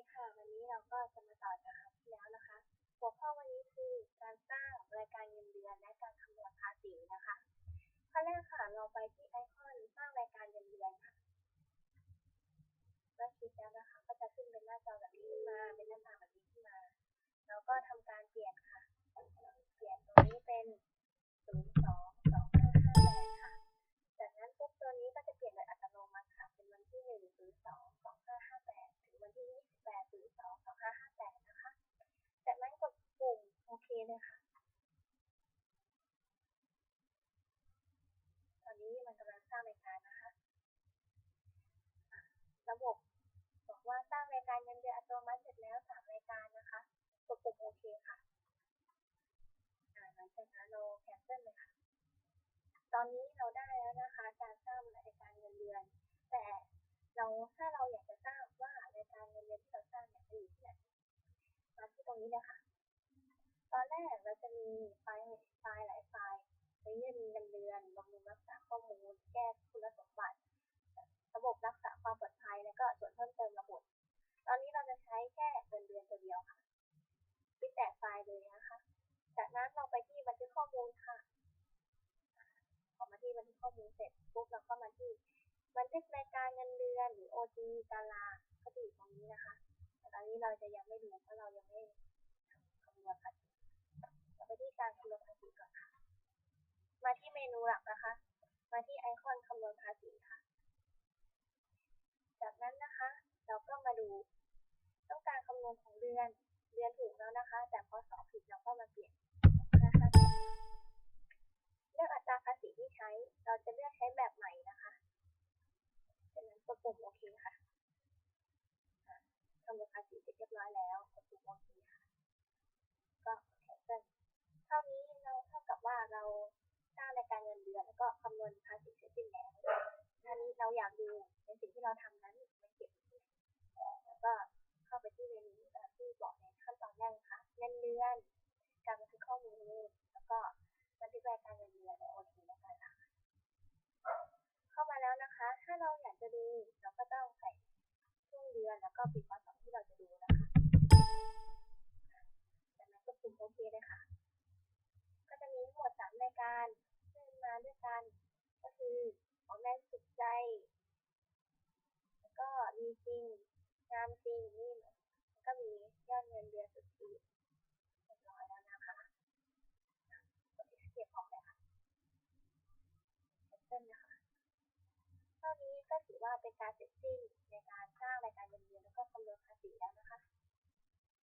ดีค่ะ วันนี้เราก็จะมาต่อจากคราวที่แล้วนะคะ หัวข้อวันนี้คือการสร้างรายการเงินเดือนและการคำนวณภาษีนะคะข้อแรกค่ะ เราไปที่ไอคอนสร้างรายการเงินเดือนค่ะเมื่อคลิกแล้วนะคะ ก็จะขึ้นเป็นหน้าจอแบบนี้ขึ้นมา เป็นหน้าต่างแบบนี้ขึ้นมา แล้วก็ทำการเปลี่ยนค่ะ เปลี่ยนตรงนี้เป็น 0 2 2 5 5 8 ค่ะ จากนั้นปุ๊บตัวนี้ก็จะเปลี่ยนโดยอัตโนมัติค่ะ เป็นวันที่ 1 0 2 2 5 5 8 ถึงวันที่ 28 0 2 2 5 5 8 นะคะ จากนั้นกดปุ่มโอเคเลยค่ะ ตอนนี้มันกำลัง สร้างรายการนะคะ ระบบบอกว่าสร้างรายการเงินเดือนอัตโนมัติเสร็จแล้ว3รายการนะคะกดปุ่มโอเคค่ะหลังจากนั้นเราแคนเซิลเลยค่ะ ตอนนี้เราได้แล้วนะคะ การสร้างรายการเงินเดือน แต่เราถ้าเราอยากจะทราบว่ารายการเงินเดือนที่เราสร้างเนี่ยอยู่ที่ไหนมาที่ตรงนี้เลยค่ะ ตอนแรกเราจะมีไฟล์ไฟล์หลายไฟล์ในเงินเดือนบำรุงรักษาข้อมูล แก้คุณสมบัติ ระบบรักษาความปลอดภัย แล้วก็ส่ว นมเติมระบบตอนนี้เราจะใช้แค่เงินเดือนตัวเดียวค่ะปิดแต่ไฟล์เลยนะคะ จากนั้นเราไปที่บันทึกข้อมูลค่ะพอมาที่บันทึกข้อมูลเสร็จปุ๊บเราก็มาที่บันทึกรายการเงินเดือนหรือ OT ตารางก็จะอยู่ตรงนี้นะคะ แต่ตอนนี้เราจะยังไม่ดูเพราะเรายังไม่คำนวณภาษีเราไปที่การคำนวณภาษีก่อนค่ะ มาที่เมนูหลักนะคะ มาที่ไอคอนคำนวณภาษีค่ะ จากนั้นนะคะ เราก็มาดู ต้องการคำนวณของเดือน เดือนถูกแล้วนะคะ แต่พอสอบผิดเราก็มาเปลี่ยนนะคะเลือกอัตราภาษีที่ใช้ เราจะเลือกใช้แบบใหม่นะคะจากนั้นกดปุ่มโอเคค่ะคำนวณภาษีเสร็จเรียบร้อยแล้วกดปุ่มโอเคค่ะ ก็แคนเซิลเท่านี้เราเท่ากับว่าเราสร้างรายการเงินเดือนแล้วก็คำนวณภาษีเสร็จสิ้นแล้วทีนี้เราอยากดูในสิ่งที่เราทำนั้นมันเก็บ แล้วก็เข้าไปที่เมนูที่บอกในขั้นตอนแรกนะคะเงินเดือน การบันทึกข้อมูล แล้วก็บันทึกรายการเงินเดือนโอทีแล้วกันค่ะเข้ามาแล้วนะคะ ถ้าเราอยากจะดูเราก็ต้องใส่ช่วงเดือนแล้วก็ปีพศที่เราจะดูนะคะจากนั้นก็ปุ่มโอเคเลยค่ะ ก็จะมีทั้งหมดสามรายการขึ้นมาด้วยกัน ก็คือของแรงสุดใจ แล้วก็มีจริง งานจริงนี่มันก็มียอดเงินเดือนสุทธิเรียบร้อยแล้วนะคะกด escape ออกเลยค่ะ cancel นะคะเท่านี้ก็ถือว่าเป็นการเสร็จสิ้นในการสร้างรายการเงินเดือนแล้วก็คำนวณภาษีแล้วนะคะ